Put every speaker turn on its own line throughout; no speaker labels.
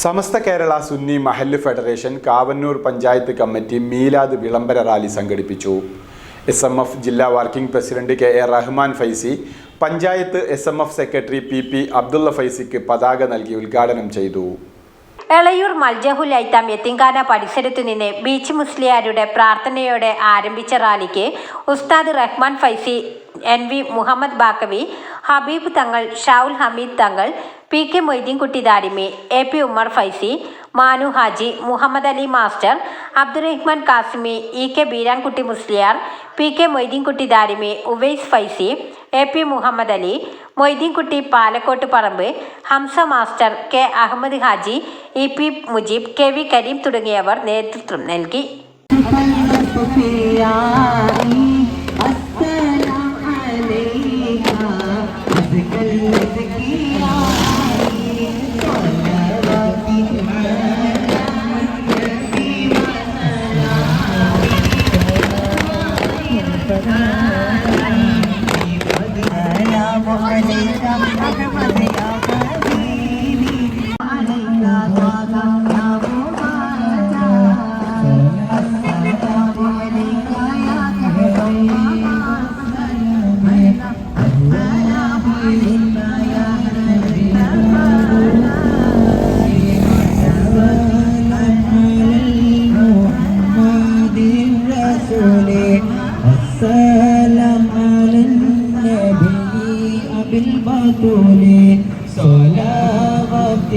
സമസ്ത Kerala Sunni Mahallu federation Kavannur panchayat committee മീലാദ് വിളംബര rally സംഘടിപ്പിച്ചു. എസ് എം എഫ് ജില്ലാ working president K A Rahman Faizy panchayat S M F secretary P P Abdulla ഫൈസിക്ക് പതാക നൽകി ഉദ്ഘാടനം ചെയ്തു.
എളയൂർ മൽജഹുൽ ഐത്താം യത്തിങ്കാന പരിസരത്തു നിന്ന് ബീച്ച് മുസ്ലിയാരുടെ പ്രാർത്ഥനയോടെ ആരംഭിച്ച റാലിക്ക് ഉസ്താദ് Rahman Faizy N V Muhammad Baqavi Habeeb Thangal Shavul Hameed Thangal P K Moideenkutty Darimi A P Ummer Faizy Manu Haji Muhammad Ali master Abdurahman Qasimi E K Beerankutty Musliyar P K Moideenkutty Darimi Uvais Faizy A P Muhammad Ali Moideenkutty Palakkottu Paramba Hamza master K Ahammed Haji E P Mujeeb K V Kareem തുടങ്ങിയവർ നേതൃത്വം നൽകി.
أنا السلام على النبي أبي البطول صلوات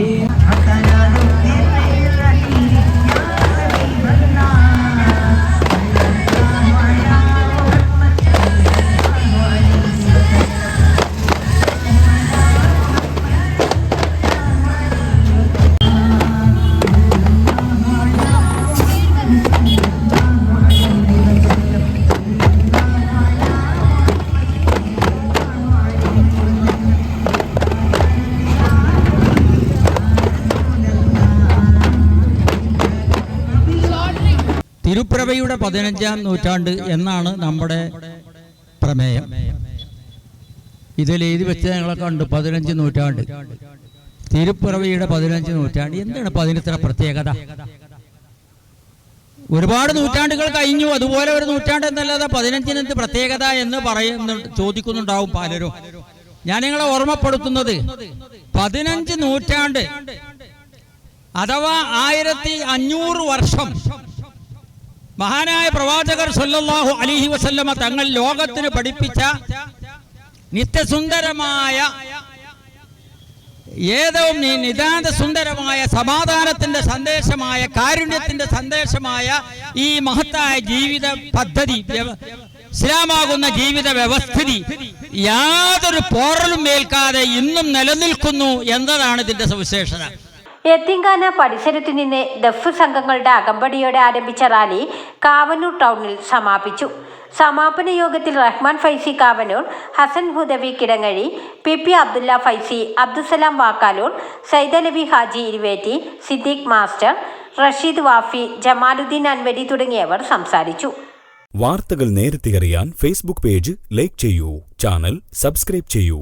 തിരുപ്പിറവയുടെ പതിനഞ്ചാം നൂറ്റാണ്ട് എന്നാണ് നമ്മുടെ പ്രമേയം. ഇതിൽ എഴുതി വെച്ച് ഞങ്ങളെ കണ്ടു പതിനഞ്ച് നൂറ്റാണ്ട്. തിരുപ്പിറവിയുടെ പതിനഞ്ച് നൂറ്റാണ്ട്. എന്താണ് പതിനെത്ര പ്രത്യേകത? ഒരുപാട് നൂറ്റാണ്ടുകൾ കഴിഞ്ഞു. അതുപോലെ ഒരു നൂറ്റാണ്ട് എന്നല്ലാതെ പതിനഞ്ചിന് എന്ത് പ്രത്യേകത എന്ന് പറയുന്നു ചോദിക്കുന്നുണ്ടാവും പലരും. ഞാൻ നിങ്ങളെ ഓർമ്മപ്പെടുത്തുന്നത് പതിനഞ്ച് നൂറ്റാണ്ട് അഥവാ ആയിരത്തി അഞ്ഞൂറ് വർഷം മഹാനായ പ്രവാചകർ സല്ലല്ലാഹു അലിഹി വസല്ലമ തങ്ങൾ ലോകത്തിന് പഠിപ്പിച്ച നിത്യസുന്ദരമായ ഏതവും നിതാന്ത സുന്ദരമായ സമാധാനത്തിന്റെ സന്ദേശമായ കാരുണ്യത്തിന്റെ സന്ദേശമായ ഈ മഹത്തായ ജീവിത പദ്ധതി ഇസ്ലാമാകുന്ന ജീവിത വ്യവസ്ഥിതി യാതൊരു പോറലും ഏൽക്കാതെ ഇന്നും നിലനിൽക്കുന്നു എന്നതാണ് ഇതിന്റെ സവിശേഷത.
യത്തിങ്കാന പരിസരത്തു നിന്ന് ദഫ് സംഘങ്ങളുടെ അകമ്പടിയോടെ ആരംഭിച്ച റാലി കാവനൂർ ടൗണിൽ സമാപിച്ചു. സമാപന യോഗത്തിൽ Rahman Faizy Kavanoor Hasan Hudavi Kidangazhi P P Abdulla Faizy Abdussalam Vakkaloor Saidalavi Haji Iruvetti Siddique master Rasheed Wafi Jamaluddin Anwari തുടങ്ങിയവർ സംസാരിച്ചു.
വാർത്തകൾ നേരത്തെ അറിയാൻ ഫേസ്ബുക്ക് പേജ് ലൈക്ക് ചെയ്യൂ ചാനൽ സബ്സ്ക്രൈബ് ചെയ്യൂ.